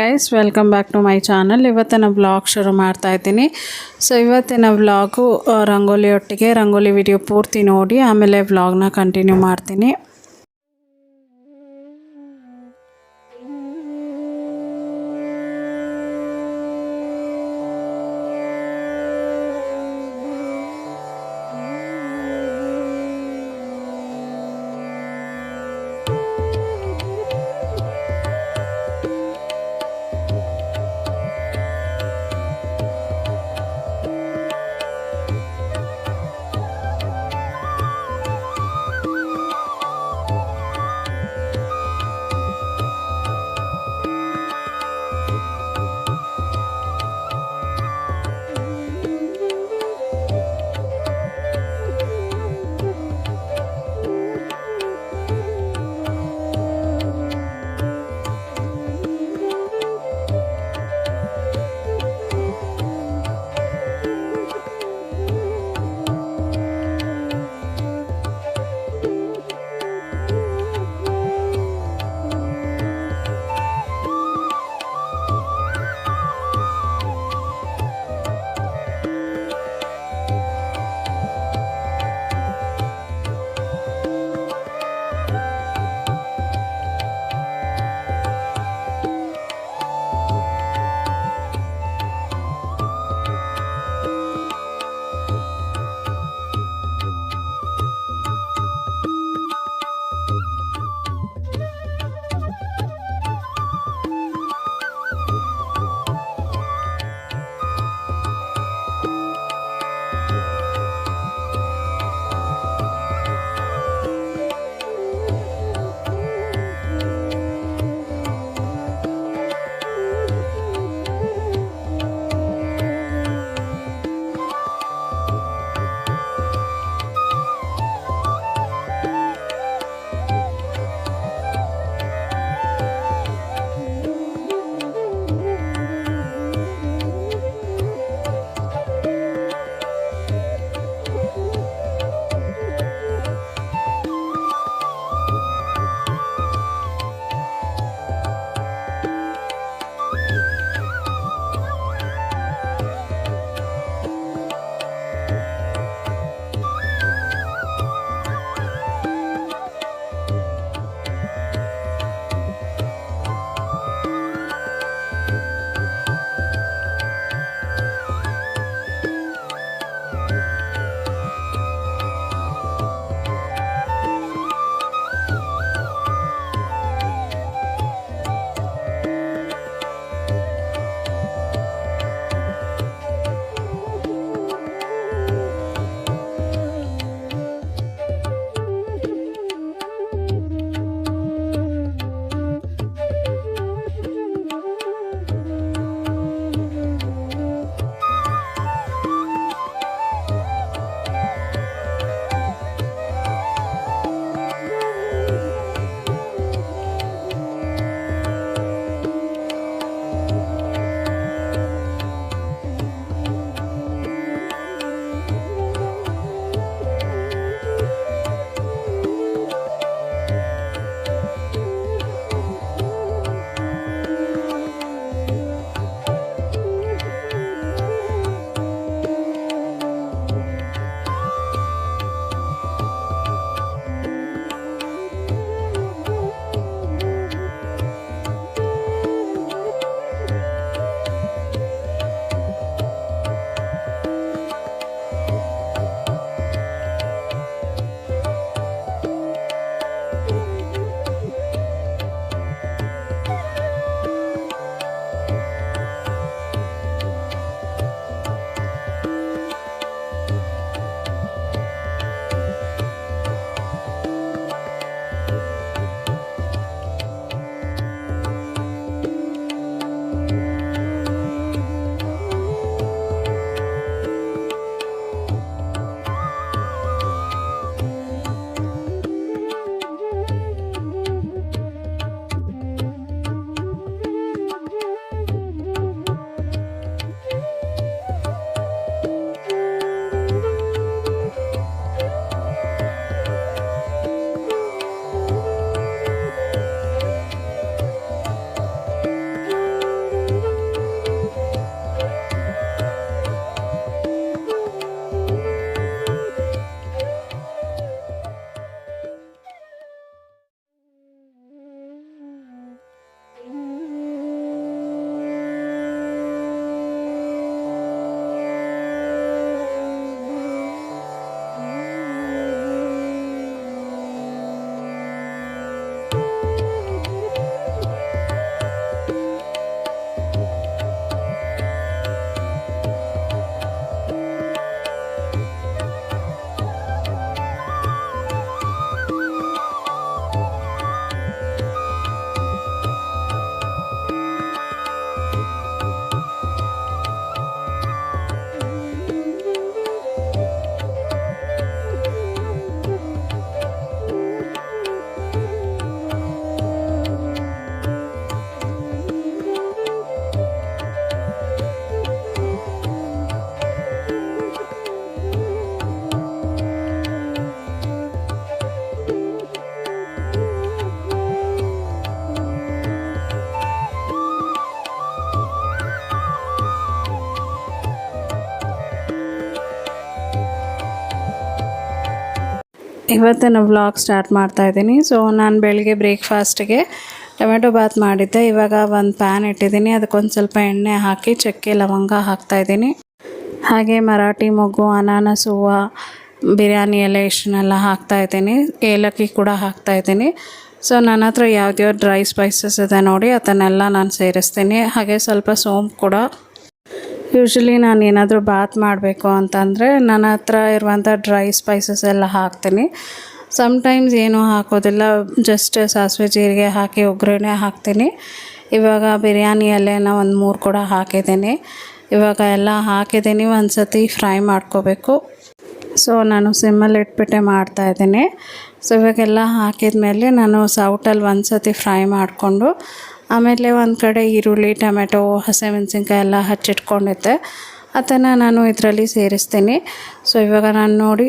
Guys welcome back to my channel ಇವತ್ತಿನ blog ಶುರು ಮಾಡ್ತಾ ಇದ್ದೀನಿ. ಸೊ ಇವತ್ತಿನ ವ್ಲಾಗು ರಂಗೋಲಿ ಒಟ್ಟಿಗೆ ರಂಗೋಲಿ ವಿಡಿಯೋ ಪೂರ್ತಿ ನೋಡಿ, ಆಮೇಲೆ ವ್ಲಾಗ್ನ ಕಂಟಿನ್ಯೂ ಮಾಡ್ತೀನಿ. ಇವತ್ತಿನ ವ್ಲಾಗ್ ಸ್ಟಾರ್ಟ್ ಮಾಡ್ತಾ ಇದ್ದೀನಿ. ಸೊ ನಾನು ಬೆಳಿಗ್ಗೆ ಬ್ರೇಕ್ಫಾಸ್ಟ್ಗೆ ಟೊಮೆಟೊ ಬಾತ್ ಮಾಡಿದ್ದೆ. ಇವಾಗ ಒಂದು ಪ್ಯಾನ್ ಇಟ್ಟಿದ್ದೀನಿ. ಅದಕ್ಕೊಂದು ಸ್ವಲ್ಪ ಎಣ್ಣೆ ಹಾಕಿ, ಚಕ್ಕೆ, ಲವಂಗ ಹಾಕ್ತಾಯಿದ್ದೀನಿ ಹಾಗೆ ಮರಾಠಿ ಮೊಗ್ಗು, ಅನಾನಸ್, ಹೂವು, ಬಿರಿಯಾನಿ ಎಲೆ ಇಷ್ಟನ್ನೆಲ್ಲ ಹಾಕ್ತಾಯಿದ್ದೀನಿ ಏಲಕ್ಕಿ ಕೂಡ ಹಾಕ್ತಾಯಿದ್ದೀನಿ ಸೊ ನನ್ನ ಹತ್ರ ಯಾವ್ದ್ಯಾವ್ದು ಡ್ರೈ ಸ್ಪೈಸಸ್ ಇದೆ ನೋಡಿ, ಅದನ್ನೆಲ್ಲ ನಾನು ಸೇರಿಸ್ತೀನಿ. ಹಾಗೆ ಸ್ವಲ್ಪ ಸೋಂಪು ಕೂಡ ಯೂಶ್ವಲಿ ನಾನು ಏನಾದರೂ ಬಾತ್ ಮಾಡಬೇಕು ಅಂತಂದರೆ ನನ್ನ ಹತ್ರ ಇರುವಂಥ ಡ್ರೈ ಸ್ಪೈಸಸ್ ಎಲ್ಲ ಹಾಕ್ತೀನಿ. ಸಮ್ಟೈಮ್ಸ್ ಏನೂ ಹಾಕೋದಿಲ್ಲ ಜಸ್ಟ್ ಸಾಸಿವೆ ಜೀರಿಗೆ ಹಾಕಿ ಒಗ್ಗರಣೆ ಹಾಕ್ತೀನಿ. ಇವಾಗ ಬಿರಿಯಾನಿ ಎಲೆನ ಒಂದು ಮೂರು ಕೂಡ ಹಾಕಿದ್ದೀನಿ. ಇವಾಗ ಎಲ್ಲ ಹಾಕಿದ್ದೀನಿ ಒಂದು ಸತಿ ಫ್ರೈ ಮಾಡ್ಕೋಬೇಕು. ಸೊ ನಾನು ಸಿಮ್ಮಲ್ಲಿ ಇಟ್ಬಿಟ್ಟೆ ಮಾಡ್ತಾಯಿದ್ದೀನಿ ಸೊ ಇವಾಗೆಲ್ಲ ಹಾಕಿದ ಮೇಲೆ ನಾನು ಸೌಟಲ್ಲಿ ಒಂದು ಸತಿ ಫ್ರೈ ಮಾಡಿಕೊಂಡು ಆಮೇಲೆ ಒಂದು ಕಡೆ ಈರುಳ್ಳಿ, ಟೊಮೆಟೊ ಹಸಿಮೆಣ್ಸಿನ್ಕಾಯಿ ಎಲ್ಲ ಹಚ್ಚಿಟ್ಕೊಂಡಿದ್ದೆ. ಅದನ್ನು ನಾನು ಇದರಲ್ಲಿ ಸೇರಿಸ್ತೀನಿ. ಸೊ ಇವಾಗ ನಾನು ನೋಡಿ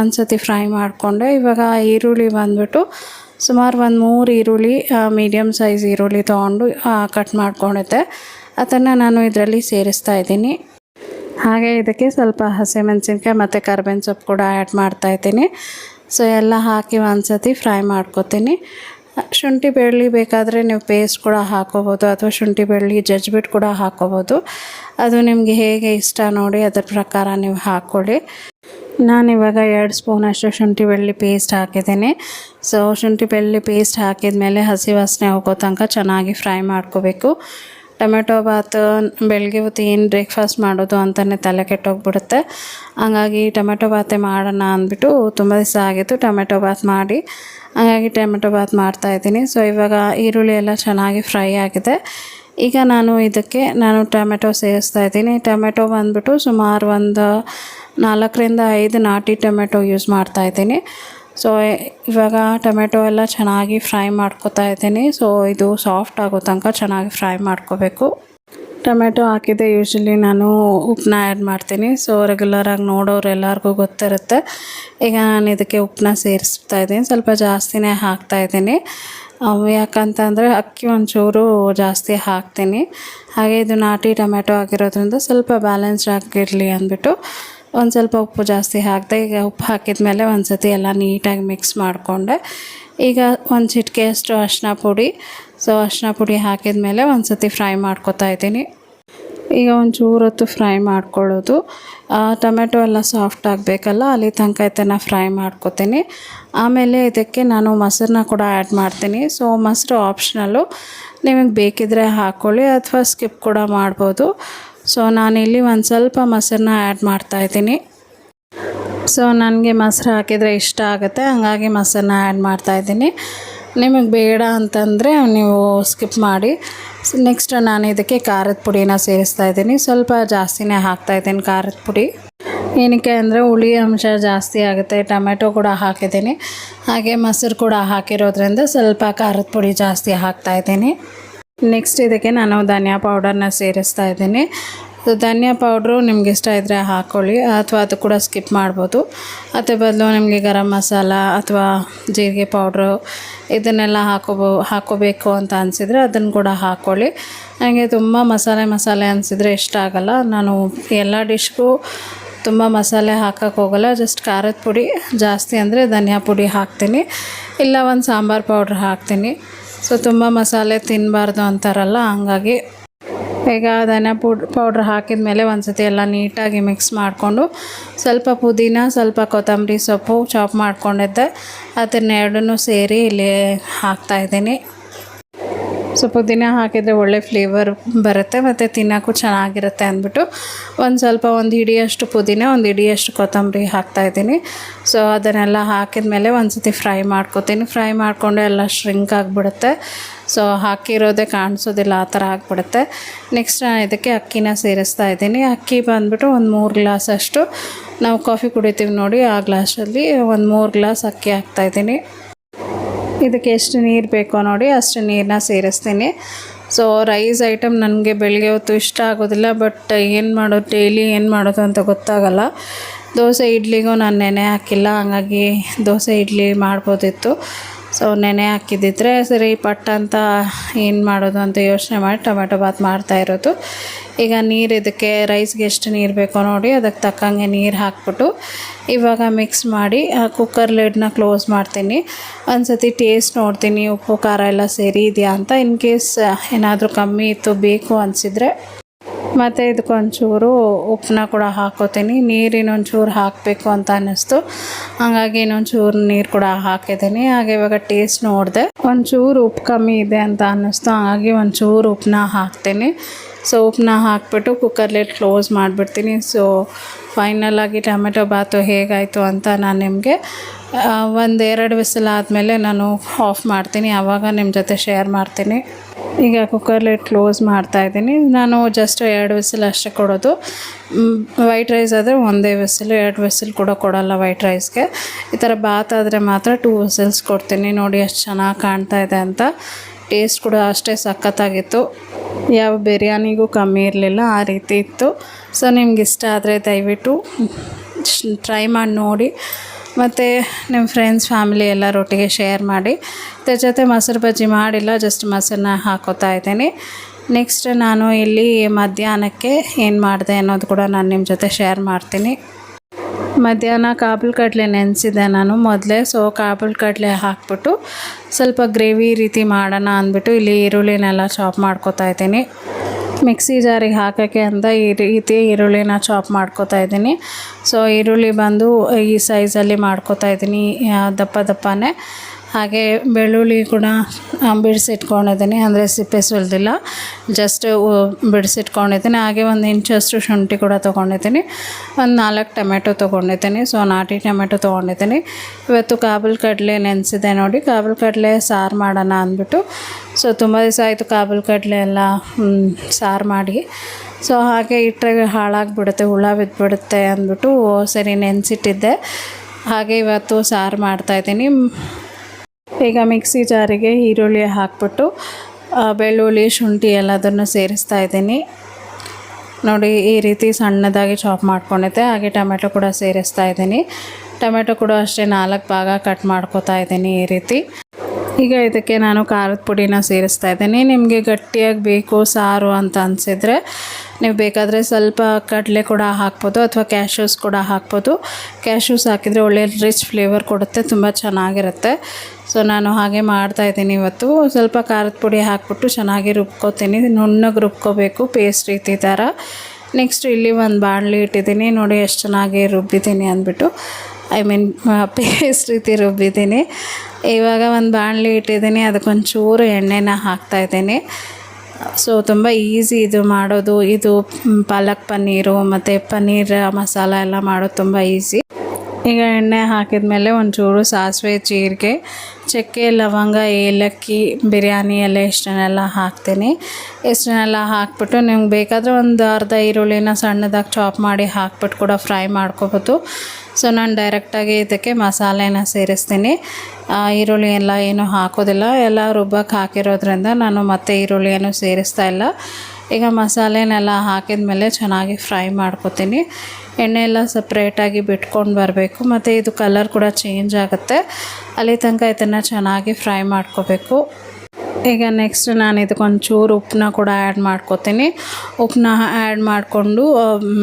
ಒಂದು ಸತಿ ಫ್ರೈ ಮಾಡಿಕೊಂಡೆ. ಇವಾಗ ಈರುಳ್ಳಿ ಬಂದುಬಿಟ್ಟು ಸುಮಾರು ಒಂದು ಮೂರು ಈರುಳ್ಳಿ ಮೀಡಿಯಮ್ ಸೈಜ್ ಈರುಳ್ಳಿ ತೊಗೊಂಡು ಕಟ್ ಮಾಡ್ಕೊಂಡಿದ್ದೆ. ಅದನ್ನು ನಾನು ಇದರಲ್ಲಿ ಸೇರಿಸ್ತಾ ಇದ್ದೀನಿ. ಹಾಗೆ ಇದಕ್ಕೆ ಸ್ವಲ್ಪ ಹಸಿಮೆಣ್ಸಿನ್ಕಾಯಿ ಮತ್ತು ಕರ್ಬೇವಿನ ಸೊಪ್ಪು ಕೂಡ ಆ್ಯಡ್ ಮಾಡ್ತಾಯಿದ್ದೀನಿ ಸೊ ಎಲ್ಲ ಹಾಕಿ ಒಂದು ಸತಿ ಫ್ರೈ ಮಾಡ್ಕೊತೀನಿ. ಶುಂಠಿ ಬೆಳ್ಳಿ ಬೇಕಾದರೆ ನೀವು ಪೇಸ್ಟ್ ಕೂಡ ಹಾಕೋಬೋದು ಅಥವಾ ಶುಂಠಿ ಬೆಳ್ಳಿ ಜಜ್ಬಿಟ್ಟು ಕೂಡ ಹಾಕೋಬೋದು. ಅದು ನಿಮಗೆ ಹೇಗೆ ಇಷ್ಟ ನೋಡಿ ಅದರ ಪ್ರಕಾರ ನೀವು ಹಾಕ್ಕೊಳ್ಳಿ ನಾನಿವಾಗ ಎರಡು ಸ್ಪೂನಷ್ಟು ಶುಂಠಿ ಬೆಳ್ಳಿ ಪೇಸ್ಟ್ ಹಾಕಿದ್ದೀನಿ. ಸೊ ಶುಂಠಿ ಬೆಳ್ಳಿ ಪೇಸ್ಟ್ ಹಾಕಿದ ಮೇಲೆ ಹಸಿ ವಾಸನೆ ಹೋಗೋ ತನಕ ಚೆನ್ನಾಗಿ ಫ್ರೈ ಮಾಡ್ಕೋಬೇಕು. ಟೊಮೆಟೊ ಬಾತು ಬೆಳಗ್ಗೆ ಹೊತ್ತು ಏನು ಬ್ರೇಕ್ಫಾಸ್ಟ್ ಮಾಡೋದು ಅಂತಲೇ ತಲೆ ಕೆಟ್ಟೋಗ್ಬಿಡುತ್ತೆ. ಹಂಗಾಗಿ ಟೊಮೆಟೊ ಬಾತೆ ಮಾಡೋಣ ಅಂದ್ಬಿಟ್ಟು ತುಂಬ ದಿವಸ ಆಗಿತ್ತು ಟೊಮೆಟೊ ಬಾತ್ ಮಾಡಿ. ಹಾಗಾಗಿ ಟೊಮೆಟೊ ಬಾತ್ ಮಾಡ್ತಾಯಿದ್ದೀನಿ ಸೊ ಇವಾಗ ಈರುಳ್ಳಿ ಎಲ್ಲ ಚೆನ್ನಾಗಿ ಫ್ರೈ ಆಗಿದೆ. ಈಗ ನಾನು ಇದಕ್ಕೆ, ನಾನು ಟೊಮೆಟೊ ಸೇರಿಸ್ತಾ ಇದ್ದೀನಿ. ಟೊಮೆಟೊ ಬಂದ್ಬಿಟ್ಟು ಸುಮಾರು ಒಂದು ನಾಲ್ಕರಿಂದ ಐದು ನಾಟಿ ಟೊಮೆಟೊ ಯೂಸ್ ಮಾಡ್ತಾಯಿದ್ದೀನಿ ಸೊ ಇವಾಗ ಟೊಮೆಟೊ ಎಲ್ಲ ಚೆನ್ನಾಗಿ ಫ್ರೈ ಮಾಡ್ಕೋತಾ ಇದ್ದೀನಿ. ಸೊ ಇದು ಸಾಫ್ಟ್ ಆಗೋ ತನಕ ಚೆನ್ನಾಗಿ ಫ್ರೈ ಮಾಡ್ಕೋಬೇಕು. ಟೊಮೆಟೊ ಹಾಕಿದ್ದೆ ಯೂಶ್ವಲಿ ನಾನು ಉಪ್ಪನ್ನ ಆ್ಯಡ್ ಮಾಡ್ತೀನಿ. ಸೊ ರೆಗ್ಯುಲರಾಗಿ ನೋಡೋರು ಎಲ್ಲರಿಗೂ ಗೊತ್ತಿರುತ್ತೆ. ಈಗ ನಾನು ಇದಕ್ಕೆ ಉಪ್ಪನ್ನ ಸೇರಿಸ್ತಾ ಇದ್ದೀನಿ. ಸ್ವಲ್ಪ ಜಾಸ್ತಿನೇ ಹಾಕ್ತಾ ಇದ್ದೀನಿ. ಯಾಕಂತಂದರೆ ಅಕ್ಕಿ ಒಂಚೂರು ಜಾಸ್ತಿ ಹಾಕ್ತೀನಿ. ಹಾಗೆ ಇದು ನಾಟಿ ಟೊಮೆಟೊ ಆಗಿರೋದ್ರಿಂದ ಸ್ವಲ್ಪ ಬ್ಯಾಲೆನ್ಸ್ಡ್ ಆಗಿರಲಿ ಅಂದ್ಬಿಟ್ಟು ಒಂದು ಸ್ವಲ್ಪ ಉಪ್ಪು ಜಾಸ್ತಿ ಹಾಕಿದೆ, ಈಗ ಉಪ್ಪು ಹಾಕಿದ ಮೇಲೆ ಒಂದು ಸತಿ ಎಲ್ಲ ನೀಟಾಗಿ ಮಿಕ್ಸ್ ಮಾಡಿಕೊಂಡೆ. ಈಗ ಒಂದು ಚಿಟಿಕೆಯಷ್ಟು ಅರಿಶಿನ ಪುಡಿ. ಸೊ ಅರಿಶಿನ ಪುಡಿ ಹಾಕಿದ ಮೇಲೆ ಒಂದು ಸತಿ ಫ್ರೈ ಮಾಡ್ಕೊತಾ ಇದ್ದೀನಿ. ಈಗ ಒಂಚೂರು ಹೊತ್ತು ಫ್ರೈ ಮಾಡ್ಕೊಳ್ಳೋದು. ಟೊಮೆಟೊ ಎಲ್ಲ ಸಾಫ್ಟ್ ಆಗಬೇಕಲ್ಲ, ಅಲ್ಲಿ ತನಕ ಇದನ್ನು ಫ್ರೈ ಮಾಡ್ಕೊತೀನಿ. ಆಮೇಲೆ ಇದಕ್ಕೆ ನಾನು ಮೊಸರನ್ನ ಕೂಡ ಆ್ಯಡ್ ಮಾಡ್ತೀನಿ. ಸೊ ಮೊಸರು ಆಪ್ಷನಲ್ಲು ನಿಮಗೆ ಬೇಕಿದ್ದರೆ ಹಾಕ್ಕೊಳ್ಳಿ ಅಥವಾ ಸ್ಕಿಪ್ ಕೂಡ ಮಾಡ್ಬೋದು. ಸೊ ನಾನಿಲ್ಲಿ ಒಂದು ಸ್ವಲ್ಪ ಮೊಸರನ್ನ ಆ್ಯಡ್ ಮಾಡ್ತಾಯಿದ್ದೀನಿ ಸೊ ನನಗೆ ಮೊಸರು ಹಾಕಿದರೆ ಇಷ್ಟ ಆಗುತ್ತೆ. ಹಂಗಾಗಿ ಮೊಸರನ್ನ ಆ್ಯಡ್ ಮಾಡ್ತಾಯಿದ್ದೀನಿ ನಿಮಗೆ ಬೇಡ ಅಂತಂದರೆ ನೀವು ಸ್ಕಿಪ್ ಮಾಡಿ. ನೆಕ್ಸ್ಟ್ ನಾನು ಇದಕ್ಕೆ ಖಾರದ ಪುಡಿನ ಸೇರಿಸ್ತಾ ಇದ್ದೀನಿ. ಸ್ವಲ್ಪ ಜಾಸ್ತಿನೇ ಹಾಕ್ತಾಯಿದ್ದೀನಿ ಖಾರದ ಪುಡಿ. ಏನಕ್ಕೆ ಅಂದರೆ ಹುಳಿ ಅಂಶ ಜಾಸ್ತಿ ಆಗುತ್ತೆ. ಟೊಮೆಟೊ ಕೂಡ ಹಾಕಿದ್ದೀನಿ. ಹಾಗೆ ಮೊಸರು ಕೂಡ ಹಾಕಿರೋದ್ರಿಂದ ಸ್ವಲ್ಪ ಖಾರದ ಪುಡಿ ಜಾಸ್ತಿ ಹಾಕ್ತಾಯಿದ್ದೀನಿ ನೆಕ್ಸ್ಟ್ ಇದಕ್ಕೆ ನಾನು ಧನಿಯಾ ಪೌಡರ್ನ ಸೇರಿಸ್ತಾ ಇದ್ದೀನಿ. ಧನಿಯಾ ಪೌಡ್ರು ನಿಮ್ಗೆ ಇಷ್ಟ ಇದ್ದರೆ ಹಾಕ್ಕೊಳ್ಳಿ ಅಥವಾ ಅದು ಕೂಡ ಸ್ಕಿಪ್ ಮಾಡ್ಬೋದು. ಅದ್ರ ಬದಲು ನಿಮಗೆ ಗರಂ ಮಸಾಲ ಅಥವಾ ಜೀರಿಗೆ ಪೌಡ್ರು ಇದನ್ನೆಲ್ಲ ಹಾಕೋಬೋ, ಹಾಕೋಬೇಕು ಅಂತ ಅನಿಸಿದರೆ ಅದನ್ನು ಕೂಡ ಹಾಕ್ಕೊಳ್ಳಿ ನನಗೆ ತುಂಬ ಮಸಾಲೆ ಮಸಾಲೆ ಅನಿಸಿದರೆ ಇಷ್ಟ ಆಗೋಲ್ಲ. ನಾನು ಎಲ್ಲ ಡಿಶ್ಗೂ ತುಂಬ ಮಸಾಲೆ ಹಾಕೋಕ್ಕೆ ಹೋಗಲ್ಲ. ಜಸ್ಟ್ ಖಾರದ ಪುಡಿ ಜಾಸ್ತಿ ಅಂದರೆ ಧನಿಯಾ ಪುಡಿ ಹಾಕ್ತೀನಿ. ಇಲ್ಲ, ಒಂದು ಸಾಂಬಾರು ಪೌಡ್ರ್ ಹಾಕ್ತೀನಿ. ಸೊ, ತುಂಬ ಮಸಾಲೆ ತಿನ್ನಬಾರ್ದು ಅಂತಾರಲ್ಲ, ಹಂಗಾಗಿ ಈಗ ಅದನ್ನು ಪುಡ್, ಪೌಡ್ರ್ ಹಾಕಿದ ಮೇಲೆ ಒಂದು ಸತಿ ಎಲ್ಲ ನೀಟಾಗಿ ಮಿಕ್ಸ್ ಮಾಡಿಕೊಂಡು ಸ್ವಲ್ಪ ಪುದೀನ, ಸ್ವಲ್ಪ ಕೊತ್ತಂಬರಿ ಸೊಪ್ಪು ಚಾಪ್ ಮಾಡ್ಕೊಂಡಿದ್ದೆ. ಅದನ್ನೆರಡನ್ನೂ ಸೇರಿ ಇಲ್ಲಿ ಹಾಕ್ತಾಯಿದ್ದೀನಿ ಸೊ ಪುದೀನ ಹಾಕಿದರೆ ಒಳ್ಳೆ ಫ್ಲೇವರ್ ಬರುತ್ತೆ, ಮತ್ತು ತಿನ್ನೋಕ್ಕೂ ಚೆನ್ನಾಗಿರುತ್ತೆ ಅಂದ್ಬಿಟ್ಟು ಒಂದು ಸ್ವಲ್ಪ ಒಂದು ಹಿಡಿಯಷ್ಟು ಪುದೀನ, ಒಂದು ಹಿಡಿಯಷ್ಟು ಕೊತ್ತಂಬರಿ ಹಾಕ್ತಾಯಿದ್ದೀನಿ ಸೊ ಅದನ್ನೆಲ್ಲ ಹಾಕಿದ ಮೇಲೆ ಒಂದು ಸತಿ ಫ್ರೈ ಮಾಡ್ಕೊತೀನಿ. ಫ್ರೈ ಮಾಡಿಕೊಂಡು ಎಲ್ಲ ಶ್ರಿಂಕ್ ಆಗಿಬಿಡುತ್ತೆ. ಸೊ ಹಾಕಿರೋದೇ ಕಾಣಿಸೋದಿಲ್ಲ, ಆ ಥರ ಆಗಿಬಿಡುತ್ತೆ. ನೆಕ್ಸ್ಟ್ ನಾನು ಇದಕ್ಕೆ ಅಕ್ಕಿನ ಸೇರಿಸ್ತಾ ಇದ್ದೀನಿ. ಅಕ್ಕಿ ಬಂದುಬಿಟ್ಟು ಒಂದು ಮೂರು ಗ್ಲಾಸಷ್ಟು ನಾವು ಕಾಫಿ ಕುಡಿತೀವಿ ನೋಡಿ, ಆ ಗ್ಲಾಸಲ್ಲಿ ಒಂದು ಮೂರು ಗ್ಲಾಸ್ ಅಕ್ಕಿ ಹಾಕ್ತಾಯಿದ್ದೀನಿ ಇದಕ್ಕೆ ಎಷ್ಟು ನೀರು ಬೇಕೋ ನೋಡಿ ಅಷ್ಟು ನೀರನ್ನ ಸೇರಿಸ್ತೀನಿ. ಸೊ ರೈಸ್ ಐಟಮ್ ನನಗೆ ಬೆಳಗ್ಗೆ ಹೊತ್ತು ಇಷ್ಟ ಆಗೋದಿಲ್ಲ ಬಟ್ ಏನು ಮಾಡೋದು ಡೈಲಿ ಏನು ಮಾಡೋದು ಅಂತ ಗೊತ್ತಾಗಲ್ಲ. ದೋಸೆ ಇಡ್ಲಿಗೂ ನಾನು ನೆನೆ ಹಾಕಿಲ್ಲ, ಹಾಗಾಗಿ ದೋಸೆ ಇಡ್ಲಿ ಮಾಡ್ಬೋದಿತ್ತು. ಸೊ ನೆನೆ ಹಾಕಿದ್ದಿದ್ರೆ ಸರಿ ಪಟ್ ಅಂತ ಏನು ಮಾಡೋದು ಅಂತ ಯೋಚನೆ ಮಾಡಿ ಟೊಮೆಟೊ ಬಾತ್ ಮಾಡ್ತಾ ಇರೋದು. ಈಗ ನೀರು ಇದಕ್ಕೆ ರೈಸ್ಗೆ ಎಷ್ಟು ನೀರು ಬೇಕೋ ನೋಡಿ ಅದಕ್ಕೆ ತಕ್ಕಂಗೆ ನೀರು ಹಾಕ್ಬಿಟ್ಟು ಇವಾಗ ಮಿಕ್ಸ್ ಮಾಡಿ ಕುಕ್ಕರ್ ಲಿಡ್ನ ಕ್ಲೋಸ್ ಮಾಡ್ತೀನಿ. ಒಂದು ಸತಿ ಟೇಸ್ಟ್ ನೋಡ್ತೀನಿ, ಉಪ್ಪು, ಖಾರ ಎಲ್ಲ ಸೇರಿ ಇದೆಯಾ ಅಂತ. ಇನ್ ಕೇಸ್ ಏನಾದರೂ ಕಮ್ಮಿ ಇತ್ತು, ಬೇಕು ಅನಿಸಿದರೆ ಮತ್ತು ಇದಕ್ಕೊಂಚೂರು ಉಪ್ಪನ್ನ ಕೂಡ ಹಾಕೋತೀನಿ. ನೀರಿನೊಂಚೂರು ಹಾಕಬೇಕು ಅಂತ ಅನ್ನಿಸ್ತು. ಹಾಗಾಗಿ ಇನ್ನೊಂಚೂರು ನೀರು ಕೂಡ ಹಾಕಿದ್ದೀನಿ. ಹಾಗೆ ಇವಾಗ ಟೇಸ್ಟ್ ನೋಡಿದೆ. ಒಂಚೂರು ಉಪ್ಪು ಕಮ್ಮಿ ಇದೆ ಅಂತ ಅನ್ನಿಸ್ತು. ಹಾಗಾಗಿ ಒಂಚೂರು ಉಪ್ಪನ್ನ ಹಾಕ್ತೀನಿ. ಸೊ ಉಪ್ಪನ್ನ ಹಾಕಿಬಿಟ್ಟು ಕುಕ್ಕರ್ಲೆ ಕ್ಲೋಸ್ ಮಾಡಿಬಿಡ್ತೀನಿ. ಸೊ ಫೈನಲ್ ಆಗಿ ಟೊಮೆಟೊ ಬಾತು ಹೇಗಾಯಿತು ಅಂತ ನಾನು ನಿಮಗೆ ಒಂದು ಎರಡು ವಿಸಿಲ್ ಆದಮೇಲೆ ನಾನು ಆಫ್ ಮಾಡ್ತೀನಿ. ಆವಾಗ ನಿಮ್ಮ ಜೊತೆ ಶೇರ್ ಮಾಡ್ತೀನಿ. ಈಗ ಕುಕ್ಕರ್ ಲಿಡ್ ಕ್ಲೋಸ್ ಮಾಡ್ತಾ ಇದ್ದೀನಿ. ನಾನು ಜಸ್ಟ್ ಎರಡು ವಿಸಿಲ್ ಅಷ್ಟೇ ಕೊಡೋದು. ವೈಟ್ ರೈಸ್ ಆದರೆ ಒಂದೇ ವಿಸಿಲ್ ಎರಡು ವಿಸಿಲ್ ಕೂಡ ಕೊಡೋಲ್ಲ ವೈಟ್ ರೈಸ್ಗೆ ಈ ಥರ ಬಾತ್ ಆದರೆ ಮಾತ್ರ ಟೂ ವಿಸಿಲ್ಸ್ ಕೊಡ್ತೀನಿ. ನೋಡಿ ಎಷ್ಟು ಚೆನ್ನಾಗಿ ಕಾಣ್ತಾ ಇದೆ ಅಂತ. ಟೇಸ್ಟ್ ಕೂಡ ಅಷ್ಟೇ ಸಖತ್ತಾಗಿತ್ತು. ಯಾವ ಬಿರಿಯಾನಿಗೂ ಕಮ್ಮಿ ಇರಲಿಲ್ಲ, ಆ ರೀತಿ ಇತ್ತು. ಸೊ ನಿಮ್ಗೆ ಇಷ್ಟ ಆದರೆ ದಯವಿಟ್ಟು ಟ್ರೈ ಮಾಡಿ ನೋಡಿ. ಮತ್ತು ನಿಮ್ಮ ಫ್ರೆಂಡ್ಸ್ ಫ್ಯಾಮಿಲಿ ಎಲ್ಲರೊಟ್ಟಿಗೆ ಶೇರ್ ಮಾಡಿ. ಇದ್ರ ಜೊತೆ ಮೊಸರು ಬಜ್ಜಿ ಮಾಡಿಲ್ಲ ಜಸ್ಟ್ ಮೊಸರನ್ನ ಹಾಕೋತಾ ಇದ್ದೀನಿ. ನೆಕ್ಸ್ಟ್ ನಾನು ಇಲ್ಲಿ ಮಧ್ಯಾಹ್ನಕ್ಕೆ ಏನು ಮಾಡಿದೆ ಅನ್ನೋದು ಕೂಡ ನಾನು ನಿಮ್ಮ ಜೊತೆ ಶೇರ್ ಮಾಡ್ತೀನಿ. ಮಧ್ಯಾಹ್ನ ಕಾಬೂಲ್ ಕಡಲೆ ನೆನೆಸಿದೆ ನಾನು ಮೊದಲೇ ಸೊ ಕಾಬೂಲ್ ಕಡಲೆ ಹಾಕ್ಬಿಟ್ಟು ಸ್ವಲ್ಪ ಗ್ರೇವಿ ರೀತಿ ಮಾಡೋಣ ಅಂದ್ಬಿಟ್ಟು ಇಲ್ಲಿ ಈರುಳ್ಳಿನೆಲ್ಲ ಚಾಪ್ ಮಾಡ್ಕೋತಾ ಇದ್ದೀನಿ. ಮಿಕ್ಸಿ ಜಾರಿಗೆ ಹಾಕೋಕ್ಕೆ ಅಂತ ಈ ರೀತಿ ಈರುಳ್ಳಿನ ಚಾಪ್ ಮಾಡ್ಕೋತಾ ಇದ್ದೀನಿ. ಸೊ ಈರುಳ್ಳಿ ಬಂದು ಈ ಸೈಜಲ್ಲಿ ಮಾಡ್ಕೋತಾ ಇದ್ದೀನಿ. ದಪ್ಪ ದಪ್ಪನೇ. ಹಾಗೆ ಬೆಳ್ಳುಳ್ಳಿ ಕೂಡ ಬಿಡಿಸಿಟ್ಕೊಂಡಿದ್ದೀನಿ, ಅಂದರೆ ಸಿಪ್ಪೆ ಸುಲಿದಿಲ್ಲ ಜಸ್ಟ್ ಬಿಡಿಸಿಟ್ಕೊಂಡಿದ್ದೀನಿ, ಹಾಗೆ ಒಂದು ಇಂಚಷ್ಟು ಶುಂಠಿ ಕೂಡ ತೊಗೊಂಡಿದ್ದೀನಿ. ಒಂದು ನಾಲ್ಕು ಟೊಮೆಟೊ ತೊಗೊಂಡಿದ್ದೀನಿ ಸೊ ನಾಟಿ ಟೊಮೆಟೊ ತೊಗೊಂಡಿದ್ದೀನಿ. ಇವತ್ತು ಕಾಬೂಲ್ ಕಡಲೆ ನೆನೆಸಿದೆ ನೋಡಿ ಕಾಬೂಲ್ ಕಡಲೆ ಸಾರು ಮಾಡೋಣ ಅಂದ್ಬಿಟ್ಟು. ಸೊ ತುಂಬ ದಿವಸ ಆಯಿತು ಕಾಬೂಲ್ ಕಡಲೆ ಎಲ್ಲ ಸಾರು ಮಾಡಿ. ಸೊ ಹಾಗೆ ಇಟ್ಟರೆ ಹಾಳಾಗಿಬಿಡುತ್ತೆ, ಹುಳ ಬಿದ್ದುಬಿಡುತ್ತೆ ಅಂದ್ಬಿಟ್ಟು ಸರಿ ನೆನೆಸಿಟ್ಟಿದ್ದೆ. ಹಾಗೆ ಇವತ್ತು ಸಾರು ಮಾಡ್ತಾಯಿದ್ದೀನಿ ಈಗ ಮಿಕ್ಸಿ ಜಾರಿಗೆ ಈರುಳ್ಳಿ ಹಾಕ್ಬಿಟ್ಟು ಬೆಳ್ಳುಳ್ಳಿ, ಶುಂಠಿ ಎಲ್ಲದನ್ನು ಸೇರಿಸ್ತಾ ಇದ್ದೀನಿ. ನೋಡಿ, ಈ ರೀತಿ ಸಣ್ಣದಾಗಿ ಚಾಪ್ ಮಾಡ್ಕೊಂಡಿದ್ದೆ. ಹಾಗೆ ಟೊಮೆಟೊ ಕೂಡ ಸೇರಿಸ್ತಾ ಇದ್ದೀನಿ. ಟೊಮೆಟೊ ಕೂಡ ಅಷ್ಟೇ ನಾಲ್ಕು ಭಾಗ ಕಟ್ ಮಾಡ್ಕೋತಾ ಇದ್ದೀನಿ ಈ ರೀತಿ. ಈಗ ಇದಕ್ಕೆ ನಾನು ಖಾರದ ಪುಡಿನ ಸೇರಿಸ್ತಾ ಇದ್ದೀನಿ. ನಿಮಗೆ ಗಟ್ಟಿಯಾಗಿ ಬೇಕು ಸಾರು ಅಂತ ಅನಿಸಿದರೆ, ನೀವು ಬೇಕಾದರೆ ಸ್ವಲ್ಪ ಕಡಲೆ ಕೂಡ ಹಾಕ್ಬೋದು ಅಥವಾ ಕ್ಯಾಶ್ಯೂಸ್ ಕೂಡ ಹಾಕ್ಬೋದು. ಕ್ಯಾಶ್ಯೂಸ್ ಹಾಕಿದರೆ ಒಳ್ಳೆ ರಿಚ್ ಫ್ಲೇವರ್ ಕೊಡುತ್ತೆ, ತುಂಬ ಚೆನ್ನಾಗಿರುತ್ತೆ. ಸೊ ನಾನು ಹಾಗೆ ಮಾಡ್ತಾ ಇದ್ದೀನಿ ಇವತ್ತು. ಸ್ವಲ್ಪ ಖಾರದ ಪುಡಿ ಹಾಕ್ಬಿಟ್ಟು ಚೆನ್ನಾಗಿ ರುಬ್ಕೋತೀನಿ. ನುಣ್ಣಗೆ ರುಬ್ಕೋಬೇಕು ಪೇಸ್ಟ್ ರೀತಿ ಥರ. ನೆಕ್ಸ್ಟ್ ಇಲ್ಲಿ ಒಂದು ಬಾಣಲಿ ಇಟ್ಟಿದ್ದೀನಿ. ನೋಡಿ ಎಷ್ಟು ಚೆನ್ನಾಗಿ ರುಬ್ಬಿದ್ದೀನಿ ಅಂದ್ಬಿಟ್ಟು. ಐ ಮೀನ್ ಪೇಸ್ಟ್ ರೀತಿ ರುಬ್ಬಿದ್ದೀನಿ. ಇವಾಗ ಒಂದು ಬಾಣಲಿ ಇಟ್ಟಿದ್ದೀನಿ. ಅದಕ್ಕೊಂಚೂರು ಎಣ್ಣೆನ ಹಾಕ್ತಾಯಿದ್ದೀನಿ ಸೊ ತುಂಬ ಈಸಿ ಇದು ಮಾಡೋದು. ಇದು ಪಾಲಕ್ ಪನ್ನೀರು ಮತ್ತು ಪನ್ನೀರ್ ಮಸಾಲ ಎಲ್ಲ ಮಾಡೋದು ತುಂಬ ಈಸಿ. ಈಗ ಎಣ್ಣೆ ಹಾಕಿದ ಮೇಲೆ ಒಂಚೂರು ಸಾಸಿವೆ, ಜೀರಿಗೆ, ಚಕ್ಕೆ, ಲವಂಗ, ಏಲಕ್ಕಿ, ಬಿರಿಯಾನಿ ಎಲ್ಲ ಇಷ್ಟನ್ನೆಲ್ಲ ಹಾಕ್ತೀನಿ. ಇಷ್ಟನ್ನೆಲ್ಲ ಹಾಕ್ಬಿಟ್ಟು ನಿಮ್ಗೆ ಬೇಕಾದರೆ ಒಂದು ಅರ್ಧ ಈರುಳ್ಳಿನ ಸಣ್ಣದಾಗಿ ಚಾಪ್ ಮಾಡಿ ಹಾಕ್ಬಿಟ್ಟು ಕೂಡ ಫ್ರೈ ಮಾಡ್ಕೋಬೋದು. ಸೊ, ನಾನು ಡೈರೆಕ್ಟಾಗಿ ಇದಕ್ಕೆ ಮಸಾಲೆನ ಸೇರಿಸ್ತೀನಿ. ಈರುಳ್ಳಿ ಎಲ್ಲ ಏನು ಹಾಕೋದಿಲ್ಲ. ಎಲ್ಲ ರುಬ್ಬಕ್ಕೆ ಹಾಕಿರೋದ್ರಿಂದ ನಾನು ಮತ್ತೆ ಈರುಳ್ಳಿಯನ್ನು ಸೇರಿಸ್ತಾ ಇಲ್ಲ. ಈಗ ಮಸಾಲೆನೆಲ್ಲ ಹಾಕಿದ ಮೇಲೆ ಚೆನ್ನಾಗಿ ಫ್ರೈ ಮಾಡ್ಕೊತೀನಿ. ಎಣ್ಣೆ ಎಲ್ಲ ಸಪ್ರೇಟಾಗಿ ಬಿಟ್ಕೊಂಡು ಬರಬೇಕು. ಮತ್ತು ಇದು ಕಲರ್ ಕೂಡ ಚೇಂಜ್ ಆಗುತ್ತೆ. ಅಲ್ಲಿ ತನಕ ಇದನ್ನು ಚೆನ್ನಾಗಿ ಫ್ರೈ ಮಾಡ್ಕೋಬೇಕು. ಈಗ ನೆಕ್ಸ್ಟ್ ನಾನು ಇದಕ್ಕೊಂಚೂರು ಉಪ್ಪನ್ನ ಕೂಡ ಆ್ಯಡ್ ಮಾಡ್ಕೊತೀನಿ. ಉಪ್ಪನ್ನ ಆ್ಯಡ್ ಮಾಡಿಕೊಂಡು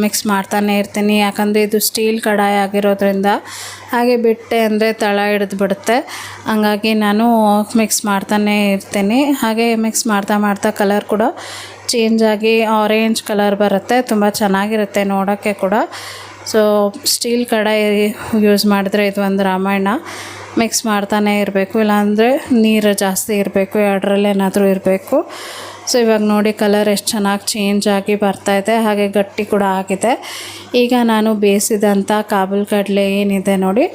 ಮಿಕ್ಸ್ ಮಾಡ್ತಾನೆ ಇರ್ತೀನಿ. ಯಾಕಂದರೆ ಇದು ಸ್ಟೀಲ್ ಕಡಾಯಿ ಆಗಿರೋದ್ರಿಂದ. ಹಾಗೆ ಬಿಟ್ಟೆ ಅಂದರೆ ತಳ ಹಿಡಿದು ಬಿಡುತ್ತೆ. ಹಂಗಾಗಿ ನಾನು ಮಿಕ್ಸ್ ಮಾಡ್ತಾನೆ ಇರ್ತೀನಿ. ಹಾಗೆ ಮಿಕ್ಸ್ ಮಾಡ್ತಾ ಮಾಡ್ತಾ ಕಲರ್ ಕೂಡ ಚೇಂಜ್ ಆಗಿ ಆರೆಂಜ್ ಕಲರ್ ಬರುತ್ತೆ, ತುಂಬ ಚೆನ್ನಾಗಿರುತ್ತೆ ನೋಡೋಕ್ಕೆ ಕೂಡ. ಸೊ ಸ್ಟೀಲ್ ಕಡಾಯಿ ಯೂಸ್ ಮಾಡಿದ್ರೆ ಇದು ಒಂದು ರಾಮಾಯಣ. ಮಿಕ್ಸ್ ಮಾಡ್ತಾನೆ ಇರಬೇಕು, ಇಲ್ಲಾಂದರೆ ನೀರು ಜಾಸ್ತಿ ಇರಬೇಕು, ಎರಡರಲ್ಲಿ ಏನಾದರೂ ಇರಬೇಕು. ಸೊ ಇವಾಗ ನೋಡಿ ಕಲರ್ ಎಷ್ಟು ಚೆನ್ನಾಗಿ ಚೇಂಜ್ ಆಗಿ ಬರ್ತಾಯಿದೆ ಹಾಗೆ ಗಟ್ಟಿ ಕೂಡ ಆಗಿದೆ. ಈಗ ನಾನು ಬೇಯಿಸಿದಂಥ ಕಾಬೂಲ್ ಕಡಲೆ ಏನಿದೆ ನೋಡಿ,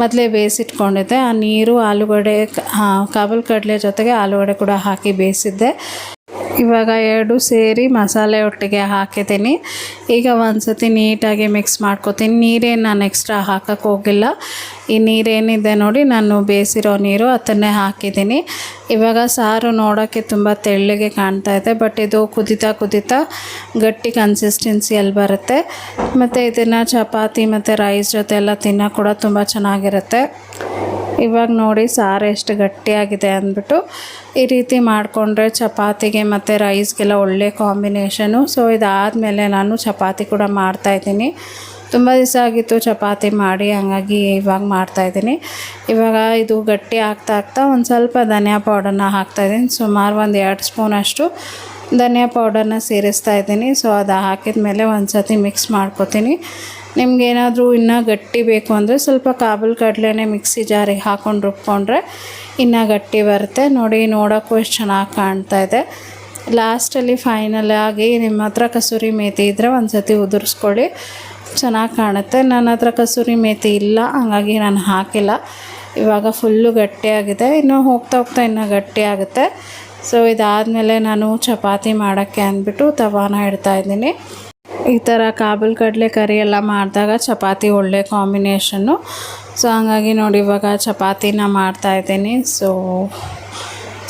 ಮೊದಲೇ ಬೇಯಿಸಿಟ್ಕೊಂಡಿದ್ದೆ. ಆ ನೀರು ಆಲೂಗಡ್ಡೆ ಕಾಬೂಲ್ ಕಡಲೆ ಜೊತೆಗೆ ಆಲೂಗಡ್ಡೆ ಕೂಡ ಹಾಕಿ ಬೇಯಿಸಿದ್ದೆ. ಇವಾಗ ಎರಡು ಸೇರಿ ಮಸಾಲೆ ಒಟ್ಟಿಗೆ ಹಾಕಿದ್ದೀನಿ. ಈಗ ಒಂದು ಸತಿ ನೀಟಾಗಿ ಮಿಕ್ಸ್ ಮಾಡ್ಕೊತೀನಿ. ನೀರೇನು ನಾನು ಎಕ್ಸ್ಟ್ರಾ ಹಾಕೋಕ್ಕೆ ಹೋಗಿಲ್ಲ. ಈ ನೀರೇನಿದೆ ನೋಡಿ, ನಾನು ಬೇಯಿಸಿರೋ ನೀರು ಅದನ್ನೇ ಹಾಕಿದ್ದೀನಿ. ಇವಾಗ ಸಾರು ನೋಡೋಕ್ಕೆ ತುಂಬ ತೆಳ್ಳಗೆ ಕಾಣ್ತಾ ಇದೆ ಬಟ್ ಇದು ಕುದಿತಾ ಕುದಿತಾ ಗಟ್ಟಿ ಕನ್ಸಿಸ್ಟೆನ್ಸಿಯಲ್ಲಿ ಬರುತ್ತೆ. ಮತ್ತು ಇದನ್ನು ಚಪಾತಿ ಮತ್ತು ರೈಸ್ ಜೊತೆ ಎಲ್ಲ ತಿನ್ನೋ ಕೂಡ ತುಂಬ ಚೆನ್ನಾಗಿರುತ್ತೆ. ಇವಾಗ ನೋಡಿ ಸಾರು ಎಷ್ಟು ಗಟ್ಟಿಯಾಗಿದೆ ಅಂದ್ಬಿಟ್ಟು ಈ ರೀತಿ ಮಾಡಿಕೊಂಡ್ರೆ ಚಪಾತಿಗೆ ಮತ್ತು ರೈಸ್ಗೆಲ್ಲ ಒಳ್ಳೆ ಕಾಂಬಿನೇಷನು ಸೊ ಇದಾದಮೇಲೆ ನಾನು ಚಪಾತಿ ಕೂಡ ಮಾಡ್ತಾಯಿದ್ದೀನಿ ತುಂಬ ದಿವಸ ಆಗಿತ್ತು ಚಪಾತಿ ಮಾಡಿ, ಹಂಗಾಗಿ ಇವಾಗ ಮಾಡ್ತಾಯಿದ್ದೀನಿ ಇವಾಗ ಇದು ಗಟ್ಟಿ ಆಗ್ತಾ ಆಗ್ತಾ ಒಂದು ಸ್ವಲ್ಪ ಧನಿಯಾ ಪೌಡರ್ನ ಹಾಕ್ತಾಯಿದ್ದೀನಿ ಸುಮಾರು ಒಂದು ಎರಡು ಸ್ಪೂನಷ್ಟು ಧನಿಯಾ ಪೌಡರ್ನ ಸೇರಿಸ್ತಾ ಇದ್ದೀನಿ. ಸೊ ಅದು ಹಾಕಿದ ಮೇಲೆ ಒಂದು ಸತಿ ಮಿಕ್ಸ್ ಮಾಡ್ಕೊತೀನಿ ನಿಮ್ಗೇನಾದರೂ ಇನ್ನೂ ಗಟ್ಟಿ ಬೇಕು ಅಂದರೆ ಸ್ವಲ್ಪ ಕಾಬಲ್ ಕಡಲೆನೆ ಮಿಕ್ಸಿ ಜಾರಿಗೆ ಹಾಕ್ಕೊಂಡು ರುಬ್ಕೊಂಡ್ರೆ ಇನ್ನೂ ಗಟ್ಟಿ ಬರುತ್ತೆ. ನೋಡಿ, ನೋಡೋಕ್ಕೂ ಎಷ್ಟು ಚೆನ್ನಾಗಿ ಕಾಣ್ತಾ ಇದೆ. ಲಾಸ್ಟಲ್ಲಿ ಫೈನಲ್ ಆಗಿ ನಿಮ್ಮ ಹತ್ರ ಕಸೂರಿ ಮೇತಿ ಇದ್ದರೆ ಒಂದು ಸತಿ ಉದುರಿಸ್ಕೊಳ್ಳಿ. ಚೆನ್ನಾಗಿ ಕಾಣುತ್ತೆ. ನನ್ನ ಹತ್ರ ಕಸೂರಿ ಮೇತಿ ಇಲ್ಲ, ಹಾಗಾಗಿ ನಾನು ಹಾಕಿಲ್ಲ. ಇವಾಗ ಫುಲ್ಲು ಗಟ್ಟಿಯಾಗಿದೆ. ಇನ್ನು ಹೋಗ್ತಾ ಹೋಗ್ತಾ ಇನ್ನೂ ಗಟ್ಟಿ ಆಗುತ್ತೆ ಸೊ ಇದಾದಮೇಲೆ ನಾನು ಚಪಾತಿ ಮಾಡೋಕ್ಕೆ ಅಂದ್ಬಿಟ್ಟು ತವಾನ ಇಡ್ತಾಯಿದ್ದೀನಿ ಈ ಥರ ಕಾಬಲ್ ಕಡಲೆ ಕರಿ ಎಲ್ಲ ಮಾಡಿದಾಗ ಚಪಾತಿ ಒಳ್ಳೆ ಕಾಂಬಿನೇಷನ್ನು ಸೊ ಹಂಗಾಗಿ ನೋಡಿ ಇವಾಗ ಚಪಾತಿನ ಮಾಡ್ತಾಯಿದ್ದೀನಿ ಸೊ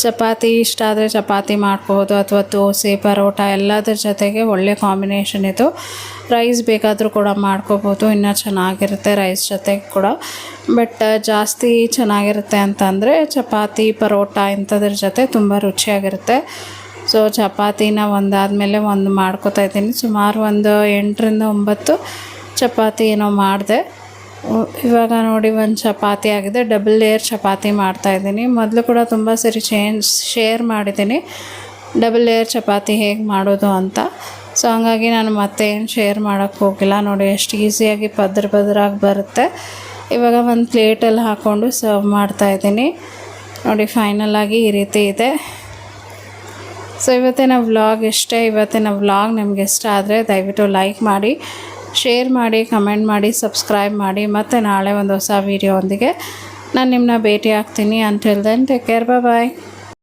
ಚಪಾತಿ ಇಷ್ಟ ಆದರೆ ಚಪಾತಿ ಮಾಡ್ಬೋದು ಅಥವಾ ದೋಸೆ, ಪರೋಟ ಎಲ್ಲದರ ಜೊತೆಗೆ ಒಳ್ಳೆ ಕಾಂಬಿನೇಷನ್ ಇದು. ರೈಸ್ ಬೇಕಾದರೂ ಕೂಡ ಮಾಡ್ಕೋಬೋದು ಇನ್ನೂ ಚೆನ್ನಾಗಿರುತ್ತೆ ರೈಸ್ ಜೊತೆಗೆ ಕೂಡ. ಬಟ್ ಜಾಸ್ತಿ ಚೆನ್ನಾಗಿರುತ್ತೆ ಅಂತಂದರೆ ಚಪಾತಿ, ಪರೋಟ ಇಂಥದ್ರ ಜೊತೆ ತುಂಬ ರುಚಿಯಾಗಿರುತ್ತೆ. ಸೊ ಚಪಾತಿನ ಒಂದಾದಮೇಲೆ ಒಂದು ಮಾಡ್ಕೋತಾ ಇದ್ದೀನಿ. ಸುಮಾರು ಒಂದು ಎಂಟರಿಂದ ಒಂಬತ್ತು ಚಪಾತಿ ಏನೋ ಮಾಡಿದೆ. ಇವಾಗ ನೋಡಿ ಒಂದು ಚಪಾತಿ ಆಗಿದೆ. ಡಬಲ್ ಲೇಯರ್ ಚಪಾತಿ ಮಾಡ್ತಾ ಇದ್ದೀನಿ. ಮೊದಲು ಕೂಡ ತುಂಬ ಸರಿ ಚೇಂಜ್ ಶೇರ್ ಮಾಡಿದ್ದೀನಿ. ಡಬಲ್ ಲೇಯರ್ ಚಪಾತಿ ಹೇಗೆ ಮಾಡೋದು ಅಂತ. ಸೊ ಹಂಗಾಗಿ ನಾನು ಮತ್ತೆ ಏನು ಶೇರ್ ಮಾಡೋಕ್ಕೆ ಹೋಗಿಲ್ಲ. ನೋಡಿ, ಎಷ್ಟು ಈಸಿಯಾಗಿ ಪದ್ರ ಪದ್ರಾಗಿ ಬರುತ್ತೆ. ಇವಾಗ ಒಂದು ಪ್ಲೇಟಲ್ಲಿ ಹಾಕ್ಕೊಂಡು ಸರ್ವ್ ಮಾಡ್ತಾ ಇದ್ದೀನಿ. ನೋಡಿ ಫೈನಲ್ ಆಗಿ ಈ ರೀತಿ ಇದೆ. ಸೊ ಇವತ್ತಿನ ವ್ಲಾಗ್ ಇಷ್ಟೇ ಇವತ್ತಿನ ವ್ಲಾಗ್ ನಿಮ್ಗೆ ಇಷ್ಟ ಆದರೆ ದಯವಿಟ್ಟು ಲೈಕ್ ಮಾಡಿ. ಶೇರ್ ಮಾಡಿ ಕಮೆಂಟ್ ಮಾಡಿ ಸಬ್ಸ್ಕ್ರೈಬ್ ಮಾಡಿ. ಮತ್ತು ನಾಳೆ ಒಂದು ಹೊಸ ವೀಡಿಯೋ ಒಂದಿಗೆ. ನಾನು ನಿಮ್ಮನ್ನ ಭೇಟಿ ಆಗ್ತೀನಿ ಅಂತ ದೆನ್ ಟೇಕ್ ಕೇರ್ ಬಾಯ್